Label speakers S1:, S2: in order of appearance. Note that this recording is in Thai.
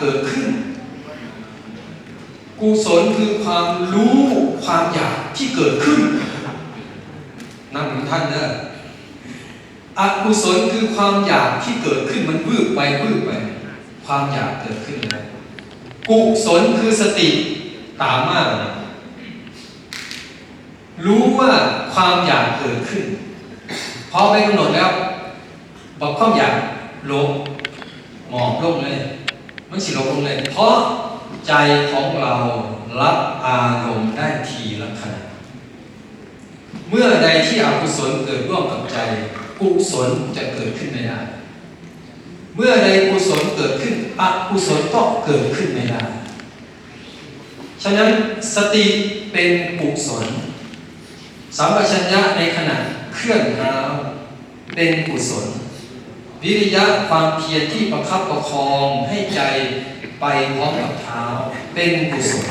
S1: เกิดขึ้น กุศลคือความรู้ความอยากที่เกิดขึ้นนั่นของท่านเนอะอกุศลคือความอยากที่เกิดขึ้นมันวืบไปวืบไป ความอยากเกิดขึ้นแล้วกุศลคือสติตามมากรู้ว่าความอยากเกิดขึ้นพอไปกำหนดแล้ว บอกความอยากลบหมอบลงเลย มันสิลงลงเลย เพราะใจของเรารับอารมณ์ได้ทีละขณะเมื่อใดที่อกุศลเกิดร่วมกับใจ กุศลจะเกิดขึ้นไม่ได้ เมื่อใดกุศลเกิดขึ้นอกุศลก็เกิดขึ้นไม่ได้ ฉะนั้นสติเป็นกุศลสัมปชัญญะในขณะเคลื่อนเท้าเป็นกุศล วิริยะความเพียรที่ประคับประคองให้ใจไปพร้อมกับเท้าเป็นกุศล